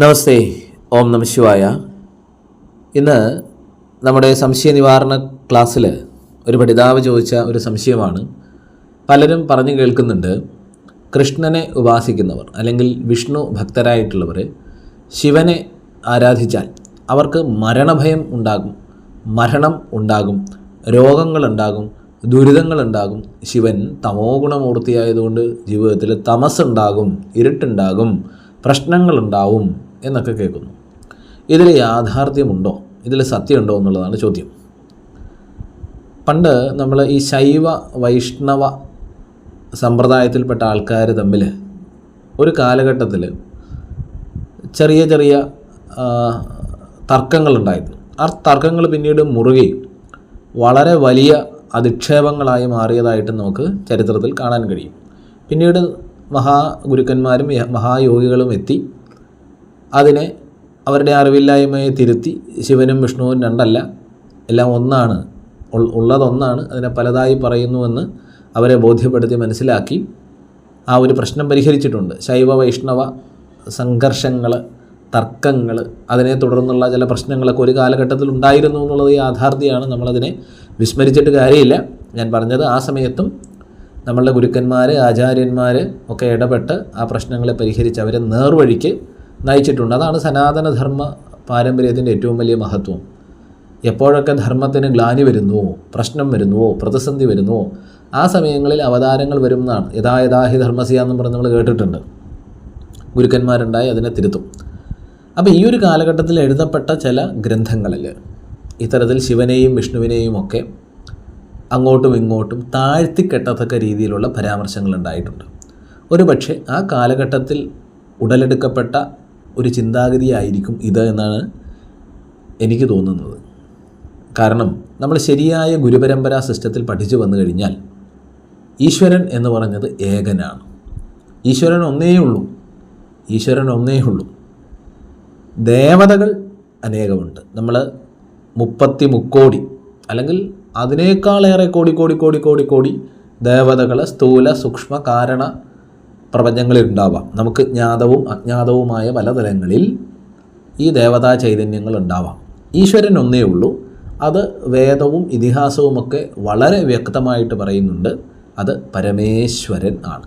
നമസ്തേ ഓം നമ ശിവായ. ഇന്ന് നമ്മുടെ സംശയ നിവാരണ ക്ലാസ്സിൽ ഒരു പഠിതാവ് ചോദിച്ച ഒരു സംശയമാണ്. പലരും പറഞ്ഞു കേൾക്കുന്നുണ്ട് കൃഷ്ണനെ ഉപാസിക്കുന്നവർ അല്ലെങ്കിൽ വിഷ്ണു ഭക്തരായിട്ടുള്ളവർ ശിവനെ ആരാധിച്ചാൽ അവർക്ക് മരണഭയം ഉണ്ടാകും മരണം ഉണ്ടാകും രോഗങ്ങളുണ്ടാകും ദുരിതങ്ങളുണ്ടാകും. ശിവൻ തമോ ഗുണമൂർത്തിയായതുകൊണ്ട് ജീവിതത്തിൽ തമസ്സുണ്ടാകും ഇരുട്ടുണ്ടാകും. പ്രശ്നങ്ങളുണ്ടാവും എന്നൊക്കെ കേൾക്കുന്നു. ഇതിൽ യാഥാർത്ഥ്യമുണ്ടോ? ഇതിൽ സത്യമുണ്ടോ എന്നുള്ളതാണ് ചോദ്യം. പണ്ട് നമ്മൾ ഈ ശൈവ വൈഷ്ണവ സമ്പ്രദായത്തിൽപ്പെട്ട ആൾക്കാർ തമ്മിൽ ഒരു കാലഘട്ടത്തിൽ ചെറിയ ചെറിയ തർക്കങ്ങളുണ്ടായിരുന്നു. ആ തർക്കങ്ങൾ പിന്നീട് മുറുകയും വളരെ വലിയ അധിക്ഷേപങ്ങളായി മാറിയതായിട്ട് നമുക്ക് ചരിത്രത്തിൽ കാണാൻ കഴിയും. പിന്നീട് മഹാഗുരുക്കന്മാരും ഗുരുക്കന്മാരും മഹായോഗികളും എത്തി. അതിനെ അവരുടെ അറിവില്ലായ്മയെ തിരുത്തി ശിവനും വിഷ്ണുവും രണ്ടല്ല എല്ലാം ഒന്നാണ് ഉള്ളതൊന്നാണ് അതിനെ പലതായി പറയുന്നുവെന്ന് അവരെ ബോധ്യപ്പെടുത്തി മനസ്സിലാക്കി. ആ ഒരു പ്രശ്നം പരിഹരിച്ചിട്ടുണ്ട്. ശൈവ വൈഷ്ണവ സംഘർഷങ്ങൾ തർക്കങ്ങൾ അതിനെ തുടർന്നുള്ള ചില പ്രശ്നങ്ങളൊക്കെ ഒരു കാലഘട്ടത്തിൽ ഉണ്ടായിരുന്നു എന്നുള്ളത് യാഥാർത്ഥ്യമാണ്. നമ്മളതിനെ വിസ്മരിച്ചിട്ട് കാര്യമില്ല. ഞാൻ പറഞ്ഞത് ആ സമയത്തും നമ്മളുടെ ഗുരുക്കന്മാർ ആചാര്യന്മാർ ഒക്കെ ഇടപെട്ട് ആ പ്രശ്നങ്ങളെ പരിഹരിച്ച് അവരെ നേർവഴിക്ക് നയിച്ചിട്ടുണ്ട്. അതാണ് സനാതനധർമ്മ പാരമ്പര്യത്തിന്റെ ഏറ്റവും വലിയ മഹത്വം. എപ്പോഴൊക്കെ ധർമ്മത്തിന് ഗ്ലാനി വരുന്നുവോ പ്രശ്നം വരുന്നുവോ പ്രതിസന്ധി വരുന്നുവോ ആ സമയങ്ങളിൽ അവതാരങ്ങൾ വരുന്നതാണ് യഥാ യഥാഹി ധർമ്മസ്യ എന്നും പറഞ്ഞ് നമ്മൾ കേട്ടിട്ടുണ്ട്. ഗുരുക്കന്മാരുണ്ടായി അതിനെ തിരുത്തും. അപ്പോൾ ഈ ഒരു കാലഘട്ടത്തിൽ എഴുതപ്പെട്ട ചില ഗ്രന്ഥങ്ങളിൽ ഇത്തരത്തിൽ ശിവനെയും വിഷ്ണുവിനെയും ഒക്കെ അങ്ങോട്ടും ഇങ്ങോട്ടും താഴ്ത്തിക്കെട്ടത്തക്ക രീതിയിലുള്ള പരാമർശങ്ങൾ ഉണ്ടായിട്ടുണ്ട് ഒരുപക്ഷെ ആ കാലഘട്ടത്തിൽ ഉടലെടുക്കപ്പെട്ട ഒരു ചിന്താഗതിയായിരിക്കും ഇത് എന്നാണ് എനിക്ക് തോന്നുന്നത്. കാരണം നമ്മൾ ശരിയായ ഗുരുപരമ്പരാ സിസ്റ്റത്തിൽ പഠിച്ചു വന്നു കഴിഞ്ഞാൽ ഈശ്വരൻ എന്ന് പറഞ്ഞത് ഏകനാണ്. ഈശ്വരൻ ഒന്നേ ഉള്ളൂ ഈശ്വരൻ ഒന്നേ ഉള്ളൂ ദേവതകൾ അനേകമുണ്ട്. നമ്മൾ മുപ്പത്തി മുക്കോടി അല്ലെങ്കിൽ അതിനേക്കാളേറെ കോടി കോടി കോടി കോടി കോടി ദേവതകൾ സ്ഥൂല സൂക്ഷ്മ കാരണ പ്രപഞ്ചങ്ങളിൽ ഉണ്ടാവാം നമുക്ക് ജ്ഞാതവും അജ്ഞാതവുമായ പല തലങ്ങളിൽ ഈ ദേവതാ ചൈതന്യങ്ങൾ ഉണ്ടാവാം. ഈശ്വരൻ ഒന്നേ ഉള്ളൂ. അത് വേദവും ഇതിഹാസവുമൊക്കെ വളരെ വ്യക്തമായിട്ട് പറയുന്നുണ്ട്. അത് പരമേശ്വരൻ ആണ്.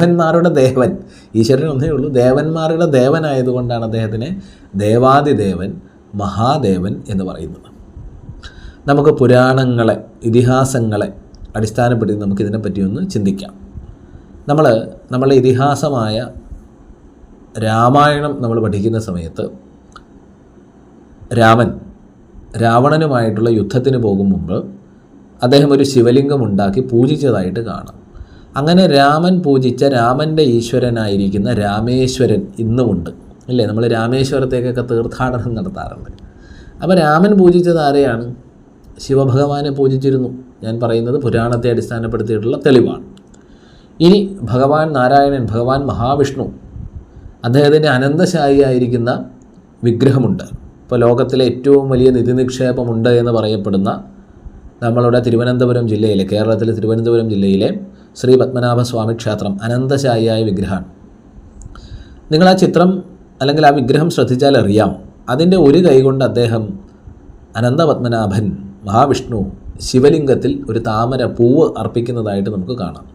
ദേവന്മാരുടെ ദേവൻ. ഈശ്വരൻ ഒന്നേ ഉള്ളൂ. ദേവന്മാരുടെ ദേവനായതുകൊണ്ടാണ് അദ്ദേഹത്തിനെ ദേവാദിദേവൻ മഹാദേവൻ എന്ന് പറയുന്നത്. നമുക്ക് പുരാണങ്ങളെ ഇതിഹാസങ്ങളെ അടിസ്ഥാനപ്പെടുത്തി നമുക്കിതിനെപ്പറ്റി ഒന്ന് ചിന്തിക്കാം. നമ്മൾ നമ്മളെ ഇതിഹാസമായ രാമായണം നമ്മൾ പഠിക്കുന്ന സമയത്ത് രാമൻ രാവണനുമായിട്ടുള്ള യുദ്ധത്തിന് പോകും മുമ്പ് അദ്ദേഹം ഒരു ശിവലിംഗം ഉണ്ടാക്കി പൂജിച്ചതായിട്ട് കാണാം. അങ്ങനെ രാമൻ പൂജിച്ച രാമന്റെ ഈശ്വരനായിരിക്കുന്ന രാമേശ്വരൻ ഇന്നുമുണ്ട്. അല്ലേ നമ്മൾ രാമേശ്വരത്തേക്കൊക്കെ തീർത്ഥാടനം നടത്താറുണ്ട്. അപ്പോൾ രാമൻ പൂജിച്ചത് ആരെയാണ്? ശിവഭഗവാനെ പൂജിച്ചിരുന്നു. ഞാൻ പറയുന്നത് പുരാണത്തെ അടിസ്ഥാനപ്പെടുത്തിയിട്ടുള്ള തെളിവാണ്. ഇനി ഭഗവാൻ നാരായണൻ ഭഗവാൻ മഹാവിഷ്ണു അദ്ദേഹത്തിന്റെ അനന്തശായിയായിരിക്കുന്ന വിഗ്രഹമുണ്ട്. ഇപ്പോൾ ലോകത്തിലെ ഏറ്റവും വലിയ നിധി നിക്ഷേപമുണ്ട് എന്ന് പറയപ്പെടുന്ന നമ്മളുടെ തിരുവനന്തപുരം ജില്ലയിലെ കേരളത്തിലെ തിരുവനന്തപുരം ജില്ലയിലെ ശ്രീ പത്മനാഭ സ്വാമി ക്ഷേത്രം അനന്തശായിയായ വിഗ്രഹമാണ്. നിങ്ങൾ ആ ചിത്രം അല്ലെങ്കിൽ ആ വിഗ്രഹം ശ്രദ്ധിച്ചാൽ അറിയാം അതിന്റെ ഒരു കൈകൊണ്ട് അദ്ദേഹം അനന്തപത്മനാഭൻ മഹാവിഷ്ണു ശിവലിംഗത്തിൽ ഒരു താമര പൂവ് അർപ്പിക്കുന്നതായിട്ട് നമുക്ക് കാണാം.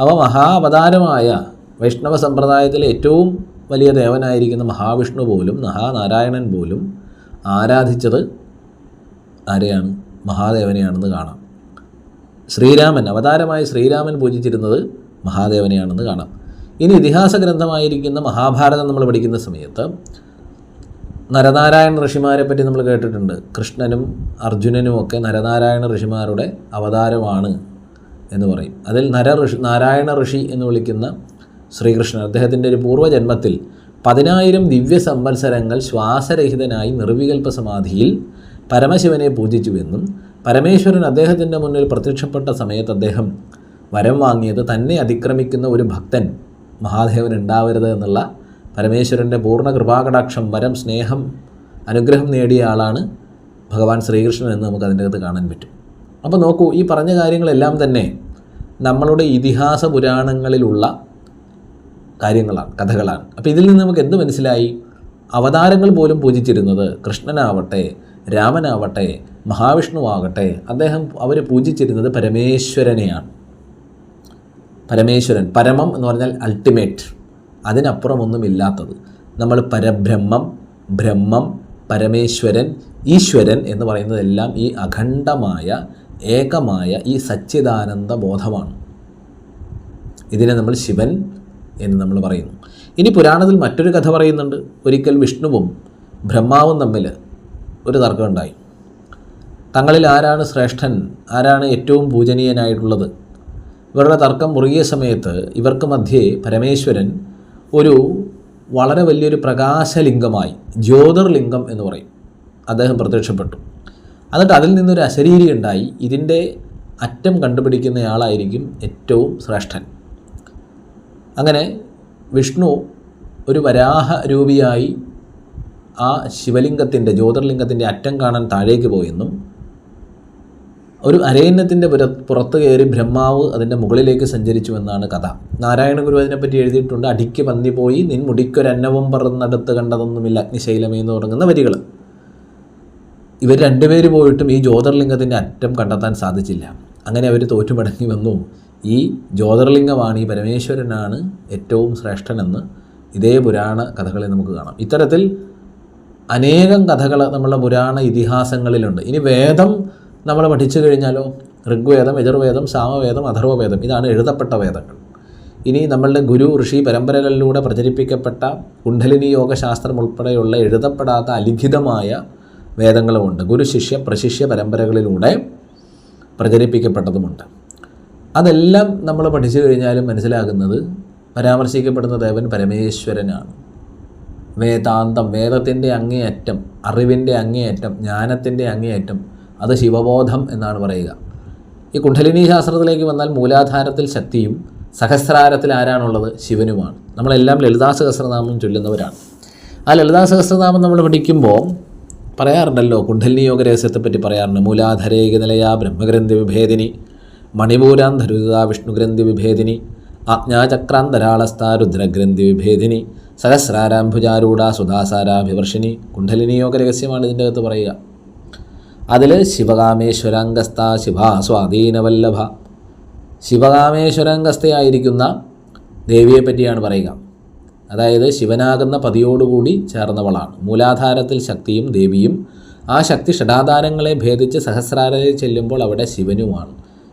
അവ മഹാവതാരമായ വൈഷ്ണവ സമ്പ്രദായത്തിലെ ഏറ്റവും വലിയ ദേവനായിരിക്കുന്ന മഹാവിഷ്ണു പോലും മഹാനാരായണൻ പോലും ആരാധിച്ചത് ആരെയാണ്? മഹാദേവനെയാണെന്ന് കാണാം. ശ്രീരാമൻ അവതാരമായ ശ്രീരാമൻ പൂജിച്ചിരുന്നത് മഹാദേവനെയാണെന്ന് കാണാം. ഇനി ഇതിഹാസ ഗ്രന്ഥമായിരിക്കുന്ന മഹാഭാരതം നമ്മൾ പഠിക്കുന്ന സമയത്ത് നരനാരായണ ഋഷിമാരെ പറ്റി നമ്മൾ കേട്ടിട്ടുണ്ട്. കൃഷ്ണനും അർജുനനും ഒക്കെ നരനാരായണ ഋഷിമാരുടെ അവതാരമാണ് എന്ന് പറയും. അതിൽ നര ഋഷി നാരായണ ഋഷി എന്ന് വിളിക്കുന്ന ശ്രീകൃഷ്ണൻ അദ്ദേഹത്തിന്റെ ഒരു പൂർവജന്മത്തിൽ പതിനായിരം ദിവ്യ സംവത്സരങ്ങൾ ശ്വാസരഹിതനായി നിർവികൽപ്പ സമാധിയിൽ പരമശിവനെ പൂജിച്ചുവെന്നും പരമേശ്വരൻ അദ്ദേഹത്തിന്റെ മുന്നിൽ പ്രത്യക്ഷപ്പെട്ട സമയത്ത് അദ്ദേഹം വരം വാങ്ങിയത് തന്നെ അതിക്രമിക്കുന്ന ഒരു ഭക്തൻ മഹാദേവൻ ഉണ്ടാവരുത് എന്നുള്ള പരമേശ്വരന്റെ പൂർണ കൃപാകടാക്ഷം വരം സ്നേഹം അനുഗ്രഹം നേടിയ ആളാണ് ഭഗവാൻ ശ്രീകൃഷ്ണൻ എന്ന് നമുക്ക് അതിന്റെ അകത്ത് കാണാൻ പറ്റും. അപ്പോൾ നോക്കൂ ഈ പറഞ്ഞ കാര്യങ്ങളെല്ലാം തന്നെ നമ്മളുടെ ഇതിഹാസ പുരാണങ്ങളിലുള്ള കാര്യങ്ങളാണ് കഥകളാണ്. അപ്പോൾ ഇതിൽ നിന്ന് നമുക്ക് എന്ത് മനസ്സിലായി? അവതാരങ്ങൾ പോലും പൂജിച്ചിരുന്നത് കൃഷ്ണനാവട്ടെ രാമനാവട്ടെ മഹാവിഷ്ണുവാകട്ടെ അദ്ദേഹം അവർ പൂജിച്ചിരുന്നത് പരമേശ്വരനെയാണ്. പരമേശ്വരൻ പരമം എന്ന് പറഞ്ഞാൽ അൾട്ടിമേറ്റ് അതിനപ്പുറമൊന്നുമില്ലാത്തത്. നമ്മൾ പരബ്രഹ്മം ബ്രഹ്മം പരമേശ്വരൻ ഈശ്വരൻ എന്ന് പറയുന്നതെല്ലാം ഈ അഖണ്ഡമായ ഏകമായ ഈ സച്ചിദാനന്ദ ബോധമാണ് ഇതിനെ നമ്മൾ ശിവൻ എന്ന് നമ്മൾ പറയുന്നു. ഇനി പുരാണത്തിൽ മറ്റൊരു കഥ പറയുന്നുണ്ട്. ഒരിക്കൽ വിഷ്ണുവും ബ്രഹ്മാവും തമ്മിൽ ഒരു തർക്കമുണ്ടായി. തങ്ങളിൽ ആരാണ് ശ്രേഷ്ഠൻ? ആരാണ് ഏറ്റവും പൂജനീയനായിട്ടുള്ളത്? ഇവരുടെ തർക്കം മുറുകിയ സമയത്ത് ഇവർക്ക് മധ്യേ പരമേശ്വരൻ ഒരു വളരെ വലിയൊരു പ്രകാശലിംഗമായി ജ്യോതിർലിംഗം എന്ന് പറയും. അദ്ദേഹം പ്രത്യക്ഷപ്പെട്ടു. എന്നിട്ട് അതിൽ നിന്നൊരു അശരീരി ഉണ്ടായി. ഇതിന്റെ അറ്റം കണ്ടുപിടിക്കുന്നയാളായിരിക്കും ഏറ്റവും ശ്രേഷ്ഠൻ. അങ്ങനെ വിഷ്ണു ഒരു വരാഹ രൂപിയായി ആ ശിവലിംഗത്തിന്റെ ജ്യോതിർലിംഗത്തിന്റെ അറ്റം കാണാൻ താഴേക്ക് പോയെന്നും ഒരു അരയന്നത്തിന്റെ പുര പുറത്ത് കയറി ബ്രഹ്മാവ് അതിന്റെ മുകളിലേക്ക് സഞ്ചരിച്ചു എന്നാണ് കഥ. നാരായണ ഗുരു അതിനെപ്പറ്റി എഴുതിയിട്ടുണ്ട്. അടിക്ക് പന്നി പോയി നിൻ മുടിക്കൊരന്നവും പറന്നടുത്ത് കണ്ടതൊന്നുമില്ല. അഗ്നിശൈലമേ എന്ന് തുടങ്ങുന്ന വരികൾ. ഇവർ രണ്ടുപേര് പോയിട്ടും ഈ ജ്യോതിർലിംഗത്തിന്റെ അറ്റം കണ്ടെത്താൻ സാധിച്ചില്ല. അങ്ങനെ അവർ തോറ്റുമടങ്ങി വന്നു. ഈ ജ്യോതിർലിംഗമാണ് ഈ പരമേശ്വരനാണ് ഏറ്റവും ശ്രേഷ്ഠനെന്ന് ഇതേ പുരാണ കഥകളെ നമുക്ക് കാണാം. ഇത്തരത്തിൽ അനേകം കഥകൾ നമ്മളുടെ പുരാണ ഇതിഹാസങ്ങളിലുണ്ട്. ഇനി വേദം നമ്മൾ പഠിച്ചു കഴിഞ്ഞാലോ? ഋഗ്വേദം യജുർവേദം സാമവേദം അഥർവവേദം ഇതാണ് എഴുതപ്പെട്ട വേദങ്ങൾ. ഇനി നമ്മളുടെ ഗുരു ഋഷി പരമ്പരകളിലൂടെ പ്രചരിപ്പിക്കപ്പെട്ട കുണ്ഡലിനി യോഗശാസ്ത്രം ഉൾപ്പെടെയുള്ള എഴുതപ്പെടാത്ത അലിഖിതമായ വേദങ്ങളുമുണ്ട്. ഗുരു ശിഷ്യ പ്രശിഷ്യ പരമ്പരകളിലൂടെ പ്രചരിപ്പിക്കപ്പെട്ടതുമുണ്ട്. അതെല്ലാം നമ്മൾ പഠിച്ചു കഴിഞ്ഞാലും മനസ്സിലാകുന്നത് പരാമർശിക്കപ്പെടുന്ന ദേവൻ പരമേശ്വരനാണ്. വേദാന്തം വേദത്തിന്റെ അങ്ങേയറ്റം അറിവിന്റെ അങ്ങേയറ്റം ജ്ഞാനത്തിന്റെ അങ്ങേയറ്റം അത് ശിവബോധം എന്നാണ് പറയുക. ഈ കുണ്ഠലിനി ശാസ്ത്രത്തിലേക്ക് വന്നാൽ മൂലാധാരത്തിൽ ശക്തിയും സഹസ്രാരത്തിൽ ആരാണുള്ളത്? ശിവനുമാണ്. നമ്മളെല്ലാം ലളിതാ സഹസ്രനാമം ചൊല്ലുന്നവരാണ്. ആ ലളിതാ സഹസ്രനാമം നമ്മൾ പഠിക്കുമ്പോൾ പറയാറുണ്ടല്ലോ കുണ്ഠലിനി യോഗ രഹസ്യത്തെപ്പറ്റി പറയാറുണ്ട്. മൂലാധരേക നിലയ ബ്രഹ്മഗ്രന്ഥി വിഭേദിനി മണിപൂരാന്ധരുത വിഷ്ണുഗ്രന്ഥി വിഭേദിനി ആജ്ഞാചക്രാന്തരാളസ്ഥ രുദ്രഗ്രന്ഥി വിഭേദിനി സഹസ്രാരാംഭുജാരൂഢ സുധാസാരാഭിവർഷിനി കുണ്ഠലിനി യോഗ രഹസ്യമാണ് ഇതിന്റെ അകത്ത് പറയുക. അതിൽ ശിവകാമേശ്വരാംഗസ്ഥ ശിവാസ്വാധീനവല്ലഭ. ശിവകാമേശ്വരാംഗസ്ഥയായിരിക്കുന്ന ദേവിയെ പറ്റിയാണ് പറയുക. അതായത് ശിവനാകുന്ന പതിയോടുകൂടി ചേർന്നവളാണ്. മൂലാധാരത്തിൽ ശക്തിയും ദേവിയും ആ ശക്തി ഷടാധാരങ്ങളെ ഭേദിച്ച് സഹസ്രാരയിൽ ചെല്ലുമ്പോൾ അവിടെ ശിവനുമാണ്.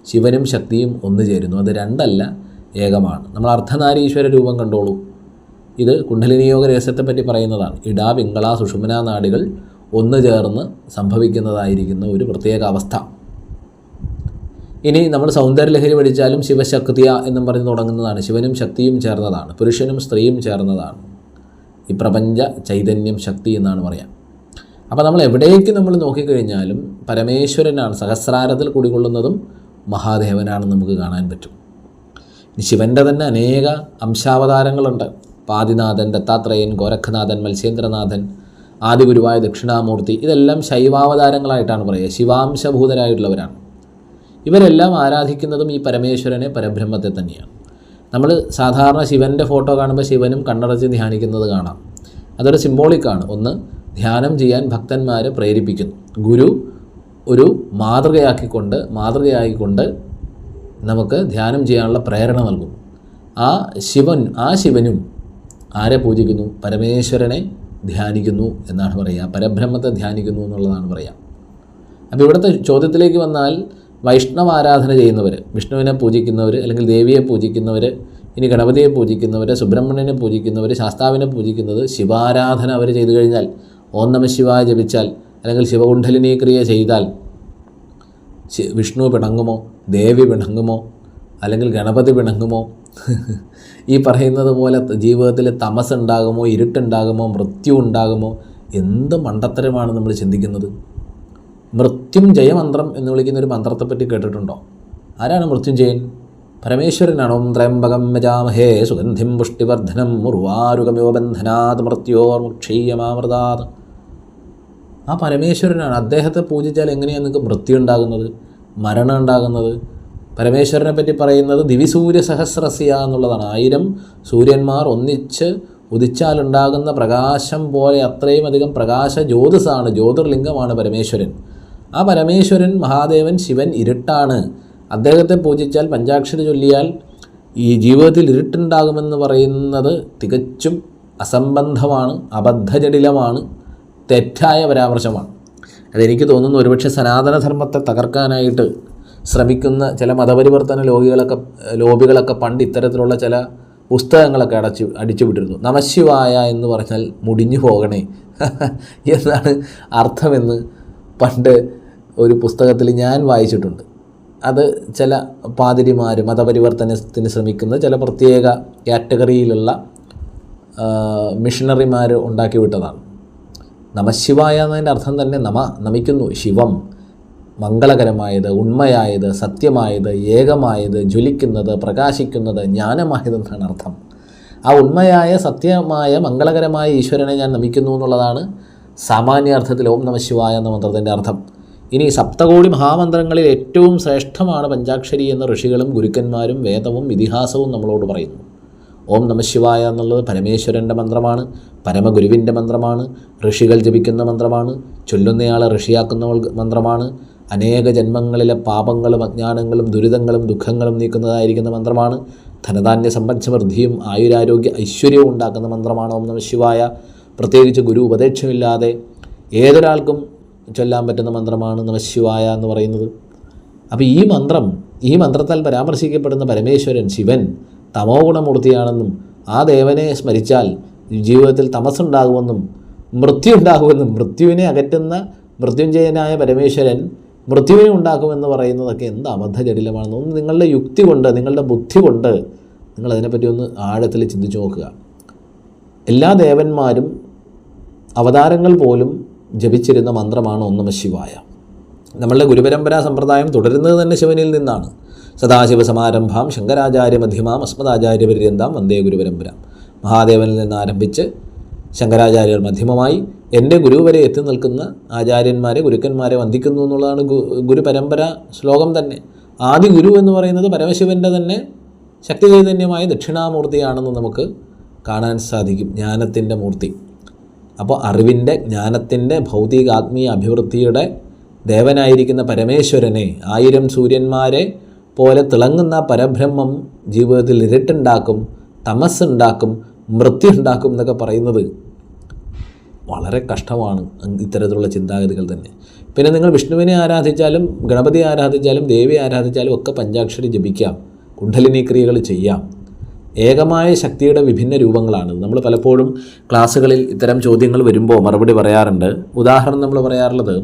ശിവനും ശക്തിയും ഒന്നു ചേരുന്നു. അത് രണ്ടല്ല ഏകമാണ്. നമ്മൾ അർദ്ധനാരീശ്വര രൂപം കണ്ടോളൂ. ഇത് കുണ്ഡലിനിയോഗ രഹസ്യത്തെപ്പറ്റി പറയുന്നതാണ്. ഇടാ പിങ്കള സുഷുമന നാടുകൾ ഒന്നു ചേർന്ന് സംഭവിക്കുന്നതായിരിക്കുന്ന ഒരു പ്രത്യേക അവസ്ഥ. ഇനി നമ്മൾ സൗന്ദര്യലഹരി പഠിച്ചാലും ശിവശക്തിയ എന്നും പറഞ്ഞ് തുടങ്ങുന്നതാണ്. ശിവനും ശക്തിയും ചേർന്നതാണ്. പുരുഷനും സ്ത്രീയും ചേർന്നതാണ്. ഈ പ്രപഞ്ച ചൈതന്യം ശക്തി എന്നാണ് പറയാം. അപ്പോൾ നമ്മൾ എവിടേക്ക് നമ്മൾ നോക്കിക്കഴിഞ്ഞാലും പരമേശ്വരനാണ്. സഹസ്രാരത്തിൽ കുടികൊള്ളുന്നതും മഹാദേവനാണെന്ന് നമുക്ക് കാണാൻ പറ്റും. ശിവന്റെ തന്നെ അനേക അംശാവതാരങ്ങളുണ്ട്. പാതിനാഥൻ ദത്താത്രേയൻ ഗോരഖനാഥൻ മത്സ്യേന്ദ്രനാഥൻ ആദിഗുരുവായ ദക്ഷിണാമൂർത്തി. ഇതെല്ലാം ശൈവാവതാരങ്ങളായിട്ടാണ് പറയുക. ശിവാംശഭൂതരായിട്ടുള്ളവരാണ്. ഇവരെല്ലാം ആരാധിക്കുന്നതും ഈ പരമേശ്വരനെ പരബ്രഹ്മത്തെ തന്നെയാണ്. നമ്മൾ സാധാരണ ശിവന്റെ ഫോട്ടോ കാണുമ്പോൾ ശിവനും കണ്ണടച്ച് ധ്യാനിക്കുന്നത് കാണാം. അതൊരു സിംബോളിക്കാണ് ഒന്ന് ധ്യാനം ചെയ്യാൻ ഭക്തന്മാരെ പ്രേരിപ്പിക്കുന്നു. ഗുരു ഒരു മാതൃകയാക്കിക്കൊണ്ട് മാതൃകയായിക്കൊണ്ട് നമുക്ക് ധ്യാനം ചെയ്യാനുള്ള പ്രേരണ നൽകും ആ ശിവൻ ആ ശിവനും ആരെ പൂജിക്കുന്നു? പരമേശ്വരനെ ധ്യാനിക്കുന്നു എന്നാണ് പറയുക പരബ്രഹ്മത്തെ ധ്യാനിക്കുന്നു എന്നുള്ളതാണ് പറയുക അപ്പോൾ ഇവിടുത്തെ ചോദ്യത്തിലേക്ക് വന്നാൽ വൈഷ്ണവ ആരാധന ചെയ്യുന്നവർ വിഷ്ണുവിനെ പൂജിക്കുന്നവർ അല്ലെങ്കിൽ ദേവിയെ പൂജിക്കുന്നവർ ഇനി ഗണപതിയെ പൂജിക്കുന്നവർ സുബ്രഹ്മണ്യനെ പൂജിക്കുന്നവർ ശാസ്താവിനെ പൂജിക്കുന്നത് ശിവാരാധന അവർ ചെയ്തു കഴിഞ്ഞാൽ ഓം നമ ശിവായ ജപിച്ചാൽ അല്ലെങ്കിൽ ശിവകുണ്ഠലിനി ക്രിയ ചെയ്താൽ വിഷ്ണു പിണങ്ങുമോ? ദേവി പിണങ്ങുമോ? അല്ലെങ്കിൽ ഗണപതി പിണങ്ങുമോ? ഈ പറയുന്നത് പോലെ ജീവിതത്തിൽ തമസ് ഉണ്ടാകുമോ ഇരുട്ടുണ്ടാകുമോ മൃത്യു ഉണ്ടാകുമോ എന്ത് മണ്ടത്തരമാണ് നമ്മൾ ചിന്തിക്കുന്നത്? മൃത്യുഞ്ജയമന്ത്രം എന്ന് വിളിക്കുന്ന ഒരു മന്ത്രത്തെപ്പറ്റി കേട്ടിട്ടുണ്ടോ? ആരാണ് മൃത്യുഞ്ജയൻ? പരമേശ്വരനാണ്? ഓം ത്രയംബകം യജാമഹേ സുഗന്ധിം പുഷ്ടിവർദ്ധനം മുർവാരുഗമിവ ബന്ധനാത് മൃത്യോർമുക്ഷീയമാമൃതാത് ആ പരമേശ്വരനാണ്. അദ്ദേഹത്തെ പൂജിച്ചാൽ എങ്ങനെയാണ് നിങ്ങൾക്ക് മൃത്യു ഉണ്ടാകുന്നത് മരണം ഉണ്ടാകുന്നത് പരമേശ്വരനെ പറ്റി പറയുന്നത് ദിവിസൂര്യ സഹസ്രസ്യ എന്നുള്ളതാണ്. ആയിരം സൂര്യന്മാർ ഒന്നിച്ച് ഉദിച്ചാലുണ്ടാകുന്ന പ്രകാശം പോലെ അത്രയും അധികം പ്രകാശ ജ്യോതിസാണ് ജ്യോതിർലിംഗമാണ് പരമേശ്വരൻ. ആ പരമേശ്വരൻ മഹാദേവൻ ശിവൻ ഇരുട്ടാണ്. അദ്ദേഹത്തെ പൂജിച്ചാൽ പഞ്ചാക്ഷരി ചൊല്ലിയാൽ ഈ ജീവിതത്തിൽ ഇരുട്ടുണ്ടാകുമെന്ന് പറയുന്നത് തികച്ചും അസംബന്ധമാണ് അബദ്ധജടിലമാണ് തെറ്റായ പരാമർശമാണ്. അതെനിക്ക് തോന്നുന്നു ഒരുപക്ഷെ സനാതനധർമ്മത്തെ തകർക്കാനായിട്ട് ശ്രമിക്കുന്ന ചില മതപരിവർത്തന ലോകികളൊക്കെ ലോബികളൊക്കെ പണ്ട് ഇത്തരത്തിലുള്ള ചില പുസ്തകങ്ങളൊക്കെ അടച്ചു അടിച്ചു വിട്ടിരുന്നു നമശിവായ എന്ന് പറഞ്ഞാൽ മുടിഞ്ഞു പോകണേ. എന്നാണ് അർത്ഥമെന്ന് പണ്ട് ഒരു പുസ്തകത്തിൽ ഞാൻ വായിച്ചിട്ടുണ്ട്. അത് ചില പാതിരിമാർ മതപരിവർത്തനത്തിന് ശ്രമിക്കുന്ന ചില പ്രത്യേക കാറ്റഗറിയിലുള്ള മിഷണറിമാർ ഉണ്ടാക്കി വിട്ടതാണ്. നമശിവായ എന്നതിന്റെ അർത്ഥം തന്നെ നമ നമിക്കുന്നു ശിവം. മംഗളകരമായത് ഉണ്മയായത് സത്യമായത് ഏകമായത് ജ്വലിക്കുന്നത് പ്രകാശിക്കുന്നത് ജ്ഞാനമായതെന്നാണ് അർത്ഥം. ആ ഉണ്മയായ സത്യമായ മംഗളകരമായ ഈശ്വരനെ ഞാൻ നമിക്കുന്നു എന്നുള്ളതാണ് സാമാന്യാർത്ഥത്തിൽ ഓം നമ ശിവായ എന്ന മന്ത്രത്തിന്റെ അർത്ഥം. ഇനി സപ്തകോടി മഹാമന്ത്രങ്ങളിൽ ഏറ്റവും ശ്രേഷ്ഠമാണ് പഞ്ചാക്ഷരി എന്ന ഋഷികളും ഗുരുക്കന്മാരും വേദവും ഇതിഹാസവും നമ്മളോട് പറയുന്നു. ഓം നമശിവായ എന്നുള്ളത് പരമേശ്വരന്റെ മന്ത്രമാണ് പരമഗുരുവിന്റെ മന്ത്രമാണ് ഋഷികൾ ജപിക്കുന്ന മന്ത്രമാണ് ചൊല്ലുന്നയാളെ ഋഷിയാക്കുന്നവൾ മന്ത്രമാണ് അനേക ജന്മങ്ങളിലെ പാപങ്ങളും അജ്ഞാനങ്ങളും ദുരിതങ്ങളും ദുഃഖങ്ങളും നീക്കുന്നതായിരിക്കുന്ന മന്ത്രമാണ്. ധനധാന്യ സമ്പദ്സമൃദ്ധിയും ആയുരാരോഗ്യ ഐശ്വര്യവും ഉണ്ടാക്കുന്ന മന്ത്രമാണ് ഓം നമശിവായ പ്രത്യേകിച്ച് ഗുരു ഉപദേശമില്ലാതെ ഏതൊരാൾക്കും ചൊല്ലാൻ പറ്റുന്ന മന്ത്രമാണ് നമശിവായ എന്ന് പറയുന്നത്. അപ്പോൾ ഈ മന്ത്രം ഈ മന്ത്രത്താൽ പരാമർശിക്കപ്പെടുന്ന പരമേശ്വരൻ ശിവൻ തമോ ഗുണമൂർത്തിയാണെന്നും ആ ദേവനെ സ്മരിച്ചാൽ ജീവിതത്തിൽ തമസ്സുണ്ടാകുമെന്നും മൃത്യു ഉണ്ടാകുമെന്നും മൃത്യുവിനെ അകറ്റുന്ന മൃത്യുഞ്ജയനായ പരമേശ്വരൻ മൃത്യുവിനെ ഉണ്ടാക്കുമെന്ന് പറയുന്നതൊക്കെ എന്ത് അബദ്ധജടിലമാണെന്ന് ഒന്ന് നിങ്ങളുടെ യുക്തി കൊണ്ട് നിങ്ങളുടെ ബുദ്ധി കൊണ്ട് നിങ്ങൾ അതിനെപ്പറ്റി ഒന്ന് ആഴത്തിൽ ചിന്തിച്ചു നോക്കുക. എല്ലാ ദേവന്മാരും അവതാരങ്ങൾ പോലും ജപിച്ചിരുന്ന മന്ത്രമാണ് ഒന്നമ ശിവായ. നമ്മളുടെ ഗുരുപരമ്പരാ സമ്പ്രദായം തുടരുന്നത് തന്നെ ശിവനിൽ നിന്നാണ്. സദാശിവ സമാരംഭം ശങ്കരാചാര്യ മധ്യമാം അസ്മദാചാര്യ പര്യന്താം വന്ദേ ഗുരുപരമ്പര. മഹാദേവനിൽ നിന്ന് ആരംഭിച്ച് ശങ്കരാചാര്യർ മധ്യമമായി എന്റെ ഗുരു വരെ എത്തി നിൽക്കുന്ന ആചാര്യന്മാരെ ഗുരുക്കന്മാരെ വന്ദിക്കുന്നു എന്നുള്ളതാണ് ഗുരു പരമ്പര ശ്ലോകം തന്നെ. ആദി ഗുരു എന്ന് പറയുന്നത് പരമശിവന്റെ തന്നെ ശക്തി ചൈതന്യമായ ദക്ഷിണാമൂർത്തിയാണെന്ന് നമുക്ക് കാണാൻ സാധിക്കും. ജ്ഞാനത്തിന്റെ മൂർത്തി. അപ്പോൾ അറിവിന്റെ ജ്ഞാനത്തിന്റെ ഭൗതികാത്മീയ അഭിവൃദ്ധിയുടെ ദേവനായിരിക്കുന്ന പരമേശ്വരനെ ആയിരം സൂര്യന്മാരെ പോലെ തിളങ്ങുന്ന പരബ്രഹ്മം ജീവിതത്തിൽ ഇരുട്ടുണ്ടാക്കും തമസ്സുണ്ടാക്കും മൃത്യു ഉണ്ടാക്കും എന്നൊക്കെ പറയുന്നത് വളരെ കഷ്ടമാണ് ഇത്തരത്തിലുള്ള ചിന്താഗതികൾ തന്നെ. പിന്നെ നിങ്ങൾ വിഷ്ണുവിനെ ആരാധിച്ചാലും ഗണപതിയെ ആരാധിച്ചാലും ദേവിയെ ആരാധിച്ചാലും ഒക്കെ പഞ്ചാക്ഷരി ജപിക്കാം. കുണ്ഡലിനി ക്രിയകൾ ചെയ്യാം. ഏകമായ ശക്തിയുടെ വിഭിന്ന രൂപങ്ങളാണ്. നമ്മൾ പലപ്പോഴും ക്ലാസ്സുകളിൽ ഇത്തരം ചോദ്യങ്ങൾ വരുമ്പോൾ മറുപടി പറയാറുണ്ട്. ഉദാഹരണം നമ്മൾ പറയാറുള്ളത്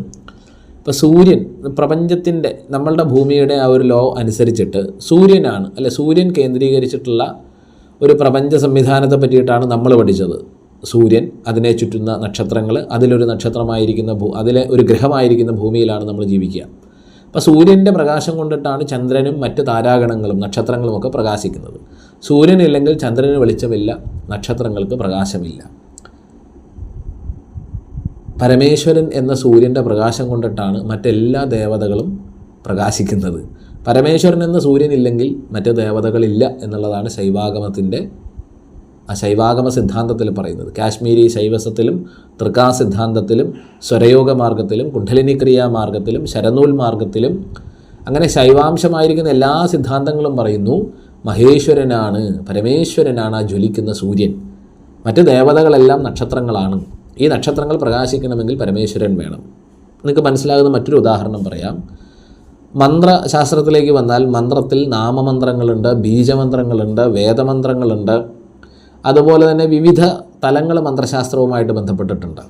ഇപ്പോൾ സൂര്യൻ പ്രപഞ്ചത്തിന്റെ നമ്മളുടെ ഭൂമിയുടെ ആ ഒരു ലോ അനുസരിച്ചിട്ട് സൂര്യനാണ് അല്ലെ സൂര്യൻ കേന്ദ്രീകരിച്ചിട്ടുള്ള ഒരു പ്രപഞ്ച സംവിധാനത്തെ പറ്റിയിട്ടാണ് നമ്മൾ പഠിച്ചത്. സൂര്യൻ അതിനെ ചുറ്റുന്ന നക്ഷത്രങ്ങൾ അതിലൊരു നക്ഷത്രമായിരിക്കുന്ന ഭൂ അതിലെ ഒരു ഗ്രഹമായിരിക്കുന്ന ഭൂമിയിലാണ് നമ്മൾ ജീവിക്കുക. അപ്പോൾ സൂര്യന്റെ പ്രകാശം കൊണ്ടിട്ടാണ് ചന്ദ്രനും മറ്റ് താരാഗണങ്ങളും നക്ഷത്രങ്ങളും ഒക്കെ പ്രകാശിക്കുന്നത്. സൂര്യനില്ലെങ്കിൽ ചന്ദ്രന് വെളിച്ചമില്ല നക്ഷത്രങ്ങൾക്ക് പ്രകാശമില്ല. പരമേശ്വരൻ എന്ന സൂര്യന്റെ പ്രകാശം കൊണ്ടിട്ടാണ് മറ്റെല്ലാ ദേവതകളും പ്രകാശിക്കുന്നത്. പരമേശ്വരൻ എന്ന സൂര്യനില്ലെങ്കിൽ മറ്റ് ദേവതകളില്ല എന്നുള്ളതാണ് ശൈവാഗമത്തിന്റെ ആ ശൈവാഗമ സിദ്ധാന്തത്തിൽ പറയുന്നത്. കാശ്മീരി ശൈവസത്തിലും തൃക്കാ സിദ്ധാന്തത്തിലും സ്വരയോഗ മാർഗത്തിലും കുണ്ഡലിനിക്രിയാ മാർഗത്തിലും ശരനൂൽ മാർഗത്തിലും അങ്ങനെ ശൈവാംശമായിരിക്കുന്ന എല്ലാ സിദ്ധാന്തങ്ങളും പറയുന്നു മഹേശ്വരനാണ് പരമേശ്വരനാണ് ആ ജ്വലിക്കുന്ന സൂര്യൻ. മറ്റ് ദേവതകളെല്ലാം നക്ഷത്രങ്ങളാണ്. ഈ നക്ഷത്രങ്ങൾ പ്രകാശിക്കണമെങ്കിൽ പരമേശ്വരൻ വേണം. നിങ്ങൾക്ക് മനസ്സിലാകുന്ന മറ്റൊരു ഉദാഹരണം പറയാം. മന്ത്രശാസ്ത്രത്തിലേക്ക് വന്നാൽ മന്ത്രത്തിൽ നാമമന്ത്രങ്ങളുണ്ട് ബീജമന്ത്രങ്ങളുണ്ട് വേദമന്ത്രങ്ങളുണ്ട്. അതുപോലെ തന്നെ വിവിധ തലങ്ങൾ മന്ത്രശാസ്ത്രവുമായിട്ട് ബന്ധപ്പെട്ടിട്ടുണ്ട്.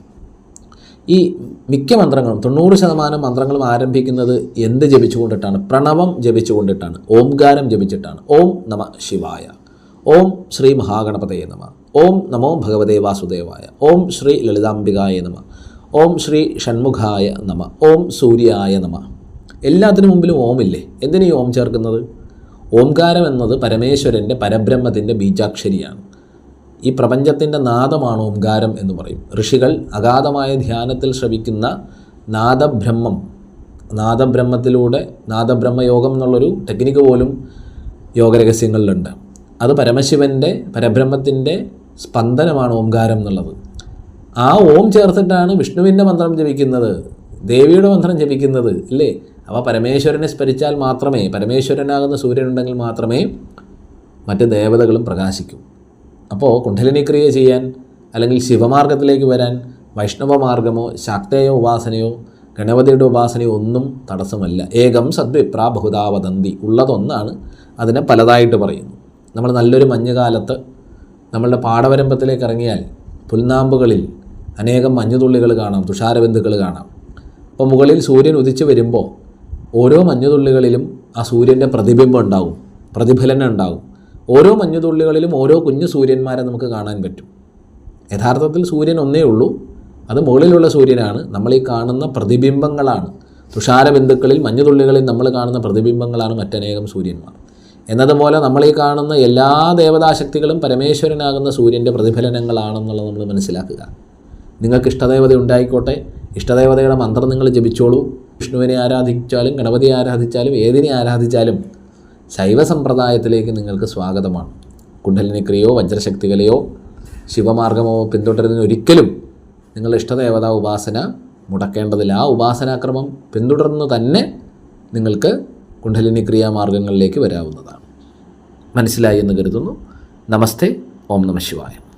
ഈ മിക്ക മന്ത്രങ്ങളും തൊണ്ണൂറ് ശതമാനം മന്ത്രങ്ങളും ആരംഭിക്കുന്നത് എന്ത് ജപിച്ചുകൊണ്ടിട്ടാണ്? പ്രണവം ജപിച്ചുകൊണ്ടിട്ടാണ്. ഓംകാരം ജപിച്ചിട്ടാണ്. ഓം നമ ശിവായ. ഓം ശ്രീ മഹാഗണപതയെ നമ. ഓം നമോ ഭഗവതേ വാസുദേവായ. ഓം ശ്രീ ലളിതാംബികായ നമ. ഓം ശ്രീ ഷൺമുഖായ നമ. ഓം സൂര്യായ നമ. എല്ലാത്തിനു മുമ്പിലും ഓമില്ലേ? എന്തിനീ ഓം ചേർക്കുന്നത്? ഓംകാരം എന്നത് പരമേശ്വരന്റെ പരബ്രഹ്മത്തിന്റെ ബീജാക്ഷരിയാണ്. ഈ പ്രപഞ്ചത്തിന്റെ നാദമാണ് ഓംകാരം എന്ന് പറയും. ഋഷികൾ അഗാധമായ ധ്യാനത്തിൽ ശ്രവിക്കുന്ന നാദബ്രഹ്മം നാദബ്രഹ്മത്തിലൂടെ നാദബ്രഹ്മയോഗം എന്നുള്ളൊരു ടെക്നിക്ക് പോലും യോഗരഹസ്യങ്ങളിലുണ്ട്. അത് പരമശിവന്റെ പരബ്രഹ്മത്തിന്റെ സ്പന്ദനമാണ് ഓംകാരം എന്നുള്ളത്. ആ ഓം ചേർത്തിട്ടാണ് വിഷ്ണുവിന്റെ മന്ത്രം ജപിക്കുന്നത് ദേവിയുടെ മന്ത്രം ജപിക്കുന്നത് ഇല്ലേ? അപ്പോൾ പരമേശ്വരനെ സ്മരിച്ചാൽ മാത്രമേ പരമേശ്വരനാകുന്ന സൂര്യനുണ്ടെങ്കിൽ മാത്രമേ മറ്റ് ദേവതകളും പ്രകാശിക്കും. അപ്പോൾ കുണ്ഡലിനി ക്രിയ ചെയ്യാൻ അല്ലെങ്കിൽ ശിവമാർഗത്തിലേക്ക് വരാൻ വൈഷ്ണവ മാർഗമോ ശാക്തേയ ഉപാസനയോ ഗണപതിയുടെ ഉപാസനയോ ഒന്നും തടസ്സമല്ല. ഏകം സദ്വിപ്രാ ബഹുതാവതന്തി ഉള്ളതൊന്നാണ് അതിനെ പലതായിട്ട് പറയുന്നു. നമ്മൾ നല്ലൊരു മഞ്ഞുകാലത്ത് നമ്മളുടെ പാടവരമ്പത്തിലേക്ക് ഇറങ്ങിയാൽ പുൽനാമ്പുകളിൽ അനേകം മഞ്ഞുതുള്ളികൾ കാണാം തുഷാരബിന്ദുക്കൾ കാണാം. അപ്പോൾ മുകളിൽ സൂര്യൻ ഉദിച്ചു വരുമ്പോൾ ഓരോ മഞ്ഞുതുള്ളികളിലും ആ സൂര്യന്റെ പ്രതിബിംബം ഉണ്ടാവും പ്രതിഫലനം ഉണ്ടാവും. ഓരോ മഞ്ഞുതുള്ളികളിലും ഓരോ കുഞ്ഞു സൂര്യന്മാരെ നമുക്ക് കാണാൻ പറ്റും. യഥാർത്ഥത്തിൽ സൂര്യൻ ഒന്നേ ഉള്ളൂ. അത് മുകളിലുള്ള സൂര്യനാണ്. നമ്മൾ ഈ കാണുന്ന പ്രതിബിംബങ്ങളാണ്. തുഷാരബിന്ദുക്കളിൽ മഞ്ഞുതുള്ളികളിൽ നമ്മൾ കാണുന്ന പ്രതിബിംബങ്ങളാണ് മറ്റനേകം സൂര്യന്മാർ. എന്നതുപോലെ നമ്മൾ ഈ കാണുന്ന എല്ലാ ദേവതാശക്തികളും പരമേശ്വരനാകുന്ന സൂര്യന്റെ പ്രതിഫലനങ്ങളാണെന്നുള്ളത് നമ്മൾ മനസ്സിലാക്കുക. നിങ്ങൾക്ക് ഇഷ്ടദേവത ഉണ്ടായിക്കോട്ടെ. ഇഷ്ടദേവതയുടെ മന്ത്രം നിങ്ങൾ ജപിച്ചോളൂ. വിഷ്ണുവിനെ ആരാധിച്ചാലും ഗണപതിയെ ആരാധിച്ചാലും ഏതിനെ ആരാധിച്ചാലും ശൈവ സമ്പ്രദായത്തിലേക്ക് നിങ്ങൾക്ക് സ്വാഗതമാണ്. കുണ്ഡലിനിക്രിയോ വജ്രശക്തികളെയോ ശിവമാർഗമോ പിന്തുടരുന്നതിന് ഒരിക്കലും നിങ്ങൾ ഇഷ്ടദേവത ഉപാസന മുടക്കേണ്ടതില്ല. ആ ഉപാസനാക്രമം പിന്തുടർന്ന് തന്നെ നിങ്ങൾക്ക് കുണ്ഡലിനി ക്രിയാമാർഗങ്ങളിലേക്ക് വരാവുന്നതാണ്. മനസ്സിലായി എന്ന് കരുതുന്നു. നമസ്തേ. ഓം നമ ശിവായ.